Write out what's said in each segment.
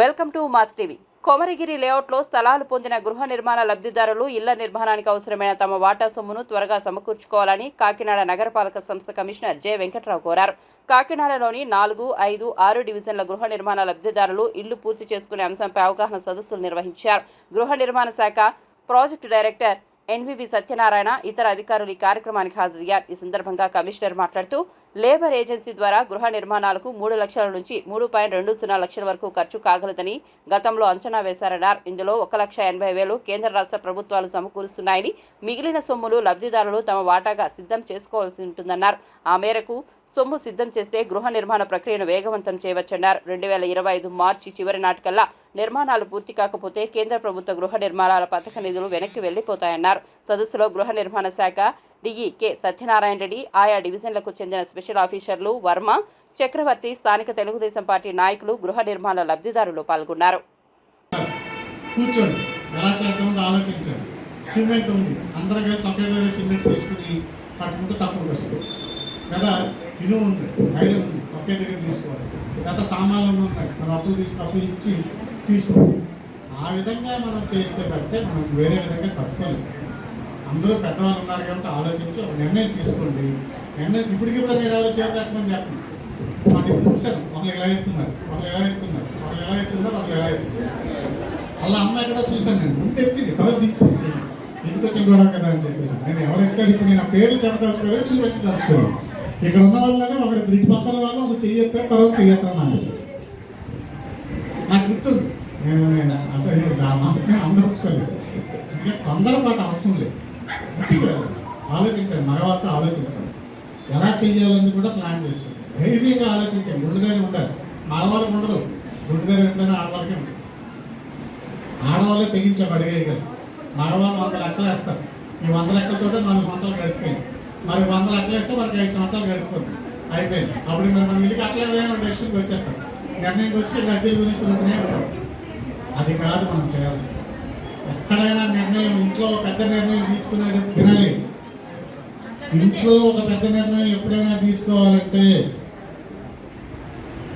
Welcome to mass TV. Komarigiri లేఅవుట్లో స్థలాలు పొందిన గృహ నిర్మాణ లబ్ధిదారులు ఇళ్ళ నిర్మాణానికి అవసరమైన తమ వాటా సొమ్మును త్వరగా సమకూర్చుకోవాలని కాకినాడ నగరపాలక సంస్థ కమిషనర్ జె వెంకట్రావు కోరారు. కాకినాడలోని నాలుగు ఐదు ఆరు డివిజన్ల గృహ నిర్మాణ లబ్ధిదారులు ఇల్లు పూర్తి చేసుకునే అంశంపై అవగాహన సదస్సులు నిర్వహించారు. గృహ నిర్మాణ శాఖ ప్రాజెక్టు డైరెక్టర్ ఎన్వివి సత్యనారాయణ ఇతర అధికారులు ఈ కార్యక్రమానికి హాజరయ్యారు. ఈ సందర్భంగా కమిషనర్ మాట్లాడుతూ లేబర్ ఏజెన్సీ ద్వారా గృహ నిర్మాణాలకు మూడు లక్షల నుంచి మూడు పాయింట్ రెండు సున్నా లక్షల వరకు ఖర్చు కాగలదని గతంలో అంచనా వేశారన్నారు. ఇందులో ఒక లక్ష ఎనభై వేలు కేంద్ర రాష్ట్ర ప్రభుత్వాలు సమకూరుస్తున్నాయని మిగిలిన సొమ్ములు లబ్ధిదారులు తమ వాటాగా సిద్ధం చేసుకోవాల్సి ఉంటుందన్నారు. ఆ మేరకు సొమ్ము సిద్ధం చేస్తే గృహ నిర్మాణ ప్రక్రియను వేగవంతం చేయవచ్చన్నారు. రెండు వేల ఇరవై ఐదు మార్చి చివరి నాటికల్లా నిర్మాణాలు పూర్తి కాకపోతే కేంద్ర ప్రభుత్వ గృహ నిర్మాణాల పథక నిధులు వెనక్కి వెళ్ళిపోతాయన్నారు సదస్సులో గృహ నిర్మాణ శాఖ డిఈ కె సత్యనారాయణ రెడ్డి ఆయా డివిజన్లకు చెందిన స్పెషల్ ఆఫీసర్లు వర్మ చక్రవర్తి స్థానిక తెలుగుదేశం పార్టీ నాయకులు గృహ నిర్మాణ లబ్ధిదారులు పాల్గొన్నారు. కూర్చోండి. ఎలా ఆలోచించండి. సిమెంట్ ఉంది. అందరూ కలిసి ఒకే సిమెంట్ తీసుకుని తక్కువ వస్తుంది. కదా ఇనుము ఉంది ఐదు ఉంది ఒకే దగ్గర తీసుకోవాలి. గత సామాన్లు ఉంటాయి. మనం అప్పులు తీసుకు అప్పులు ఇచ్చి తీసుకోవాలి. ఆ విధంగా మనం చేస్తే పడితే మనం వేరే విధంగా కట్టుకోలేము అందరూ పెద్దవాళ్ళు ఉన్నారు కాబట్టి ఆలోచించి ఒక నిర్ణయం తీసుకోండి. నిర్ణయం ఇప్పటికిప్పుడు నేను ఎవరు చేరలేకమని చెప్పండి మాకు ఇప్పుడు చూశాను ఒకరు ఎలా ఎత్తున్నారు? ఒకరు ఎలా ఎత్తున్నారు? ఒకరు ఎలా ఎత్తున్నారు? ఒకరు ఎలా ఎత్తున్నారు? అలా అమ్మాయి కూడా చూశాను నేను. ముందు ఎత్తింది తర్వాత దించింది ఎందుకు వచ్చి కూడా కదా అని చెప్పేసి. నేను ఎవరు ఎత్తారు? ఇప్పుడు నేను పేర్లు చెప్పదలుచుకోలేదు చూపించదలుచుకోలేదు. ఇక్కడ ఉన్న వాళ్ళనే ఒకరి ఇంటి పక్కన వాళ్ళు ఒక చెయ్యి తర్వాత చెయ్యి నాకు గుర్తుంది. నేను నేను అంటే నేను ఆ ఇంకా తొందరపాటు అవసరం లేదు. ఇంటికి ఆలోచించండి మగవాళ్ళతో ఆలోచించండి ఎలా చెయ్యాలని కూడా ప్లాన్ చేసుకోండి ధైర్యంగా ఆలోచించండి గుండెదారి ఉండాలి. మగవాళ్ళకి ఉండదు. గుండెదారి ఉంటేనే ఆడవాళ్ళకే ఉంటుంది ఆడవాళ్ళే తెగించాం అడిగేయగలరు మగవాళ్ళు వంద లెక్కలు వేస్తారు. ఈ వంద లెక్కలతో నాలుగు సంవత్సరాలు గడిచిపోయింది. మరి వంద అట్లేస్తే వేస్తే మనకి ఐదు సంవత్సరాలు గడుపుకుంది అయిపోయింది. అప్పుడు మరి మనం వెళ్ళి అట్లా వేరే డెసిషన్కి వచ్చేస్తాం. నిర్ణయంకి వచ్చి అద్దెల గురించి ఉంటాం అది కాదు మనం చేయాల్సింది. ఎక్కడైనా నిర్ణయం ఇంట్లో పెద్ద నిర్ణయం తీసుకునేది తినలేదు ఇంట్లో ఒక పెద్ద నిర్ణయం ఎప్పుడైనా తీసుకోవాలంటే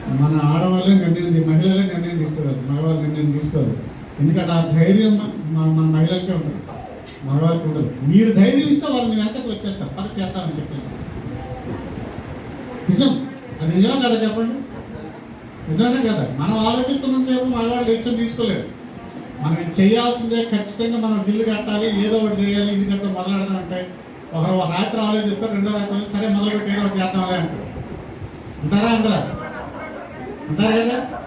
మన ఆడవాళ్ళే నిర్ణయం మహిళలే నిర్ణయం తీసుకోవాలి. మగవాళ్ళు నిర్ణయం తీసుకోవాలి. ఎందుకంటే ఆ ధైర్యం మన మన మహిళలకే ఉంటుంది. మగవాళ్ళకి ఉండదు. మీరు ధైర్యం ఇస్తే వాళ్ళు మీ వెంటకు వచ్చేస్తారు. పద చేద్దామని చెప్పేసి. నిజం. అది నిజమే కదా చెప్పండి? నిజమే కదా? మనం ఆలోచిస్తున్న సేపు మగవాళ్ళు డెసిషన్ తీసుకోలేదు. మనం ఇది చేయాల్సిందే ఖచ్చితంగా మనం బిల్లు కట్టాలి ఏదో ఒకటి చేయాలి ఇది కట్ట మొదలెడదామంటే ఒకరు ఒక రాత్రి ఆలోచిస్తారు రెండో రాత్రి సరే మొదలుపెట్టి ఏదో ఒకటి చేద్దాంలే అంటారు. ఉంటారా అంటారా? అంటారు కదా?